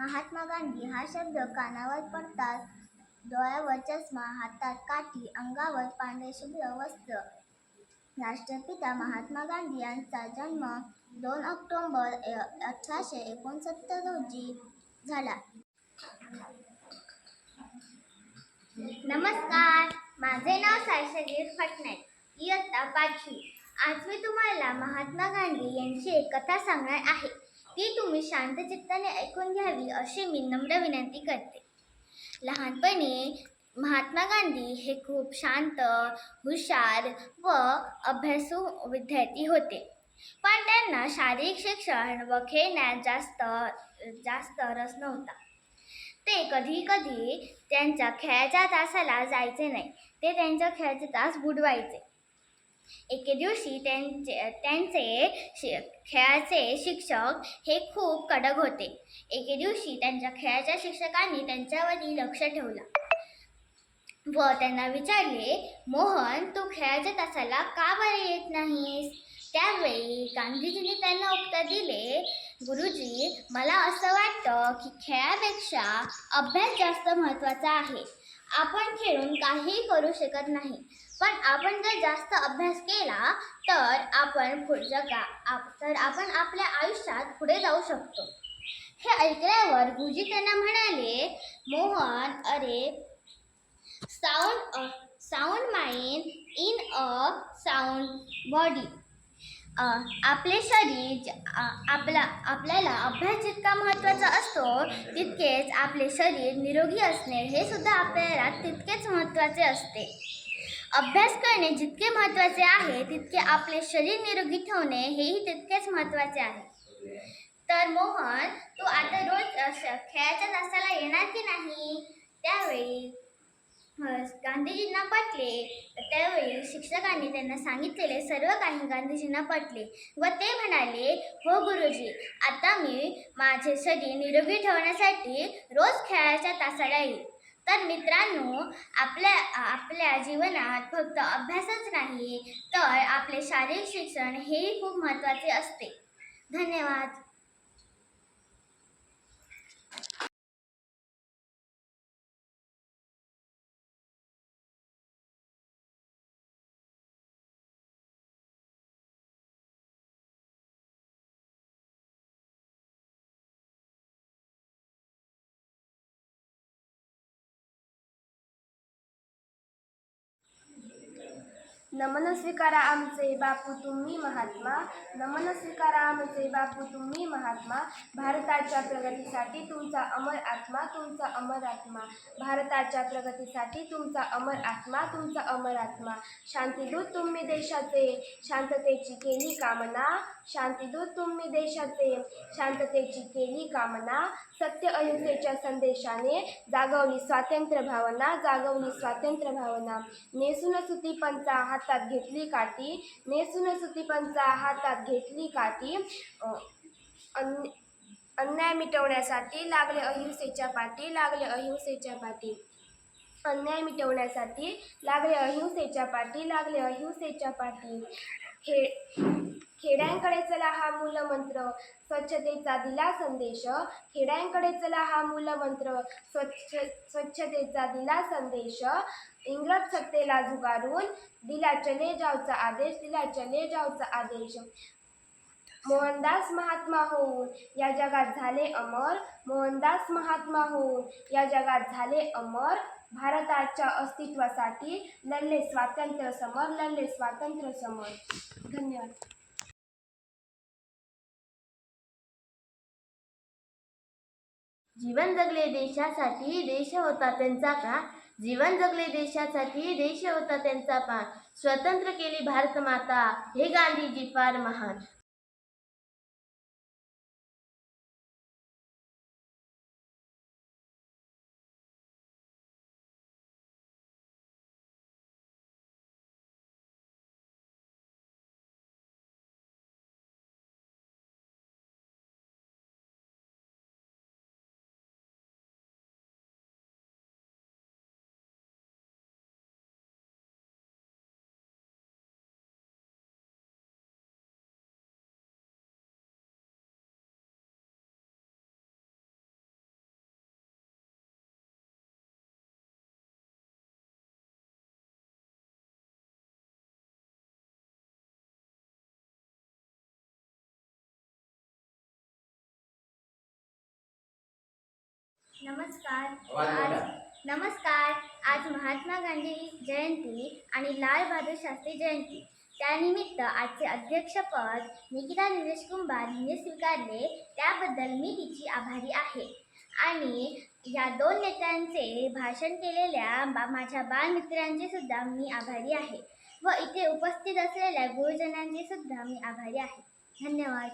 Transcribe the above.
महात्मा गांधी हा शब्द कानावर पडताच डोळ्यावर चष्मा हातात काठी अंगावर पांढरे शुभ्र वस्त्र. राष्ट्रपिता महात्मा गांधी यांचा जन्म दोन ऑक्टोबर अठराशे एकोणसत्तर रोजी झाला. नमस्कार माझे नाव सायशगीर फटनाईक इयत्ता पाचवी. आज मी तुम्हाला महात्मा गांधी यांची एक कथा सांगणार आहे. ती तुम्ही शांत चित्ताने ऐकून घ्यावी अशी मी नम्र विनंती करते. लहानपणी महात्मा गांधी हे खूप शांत हुशार व अभ्यासू विद्यार्थी होते. पण त्यांना शारीरिक शिक्षण व खेळण्यात जास्त जास्त रस नव्हता. ते कधी कधी त्यांच्या खेळाच्या तासाला जायचे नाही. ते त्यांच्या खेळाचे तास बुडवायचे. एके दिवशी त्यांचे त्यांचे शि खेळाचे शिक्षक हे खूप कडक होते. एके दिवशी त्यांच्या खेळाच्या शिक्षकांनी त्यांच्यावरती लक्ष ठेवलं. व त्यांना विचारले मोहन तू खेळाच्या तासाला का बरे येत नाहीस त्यावेळी गांधीजींनी त्यांना उत्तर दिले गुरुजी मला असं वाटतं की खेळापेक्षा अभ्यास जास्त महत्त्वाचा आहे. आपण खेळून काहीही करू शकत नाही. पण आपण जर जास्त अभ्यास केला तर आपण पुढच्या का आप तर आपण आपल्या आयुष्यात पुढे जाऊ शकतो. हे ऐकल्यावर गुरुजी त्यांना म्हणाले मोहन अरे sound sound mind in a sound body आपले शरीर आपला आपल्याला अभ्यास जितका महत्त्वाचा असतो तितकेच आपले शरीर निरोगी असणे हे सुद्धा आपल्याला तितकेच महत्त्वाचे असते. अभ्यास करणे जितके महत्त्वाचे आहे तितके आपले शरीर निरोगी ठेवणे हेही तितकेच महत्त्वाचे आहे. तर मोहन तू आता रोज खेळाच्या तासाला येणार की नाही? त्यावेळी गांधीजींना पटले. त्यावेळी शिक्षकांनी त्यांना सांगितलेले सर्व काही गांधीजींना पटले व ते म्हणाले हो गुरुजी आता मी माझे शरीर निरोगी ठेवण्यासाठी रोज खेळाच्या तासाला येईल तर मित्रांनो आपल्या आपल्या जीवनात फक्त अभ्यासच नाही तर आपले शारीरिक शिक्षण हेही खूप महत्त्वाचे असते. धन्यवाद. नमन स्वीकारा आमचे बापू तुम्ही महात्मा. नमन स्वीकारा आमचे बापू तुम्ही महात्मा. भारताच्या प्रगतीसाठी तुमचा अमर आत्मा तुमचा अमर आत्मा. भारताच्या प्रगतीसाठी तुमचा अमर आत्मा तुमचा अमर आत्मा. शांतीदूत तुम्ही देशाचे. शांततेची केली कामना. शांतीदूत तुम्ही देशाचे. शांततेची केली कामना. सत्य अहिंसेच्या संदेशाने जागवली स्वातंत्र्य भावना जागवली स्वातंत्र्य भावना. नेसून सुती पंचा हातात घेतली काठी. नेसून सुती पंचा हातात घेतली काठी. अन्य- अन्याय मिटवण्यासाठी लागले अहिंसेच्या पाठी लागले अहिंसेच्या पाठी अन्याय मिटवण्यासाठी लागले अहिंसेच्या पाठी लागले अहिंसेच्या पाठी. खे खेड्यांकडे चला हा मूलमंत्र स्वच्छतेचा दिला संदेश. खेड्यांकडे चला हा मूलमंत्र स्वच्छ स्वच्छतेचा दिला संदेश. इंग्रज सत्तेला झुगारून दिला चले जावचा आदेश दिला चले जावचा आदेश. मोहनदास महात्मा होऊन या जगात झाले अमर. मोहनदास महात्मा होऊन या जगात झाले अमर. भारताच्या अस्तित्वासाठी लढले स्वातंत्र्य समर लढले स्वातंत्र्य समर. धन्यवाद. जीवन जगले देशासाठी देश होता त्यांचा का? जीवन जगले देशासाठी देश होता त्यांचा पान स्वतंत्र केली भारत माता. हे गांधीजी फार महान. नमस्कार. आज. नमस्कार. आज महात्मा गांधी जयंती आणि लाल बहादूर शास्त्री जयंती. त्यानिमित्त आजचे अध्यक्षपद निकिता निलेश कुंभार यांनी स्वीकारले. त्याबद्दल मी तिची आभारी आहे. आणि या दोन नेत्यांचे भाषण केलेल्या बा माझ्या बालमित्रांचे सुद्धा मी आभारी आहे. व इथे उपस्थित असलेल्या गुरुजनांचे सुद्धा मी आभारी आहे. धन्यवाद.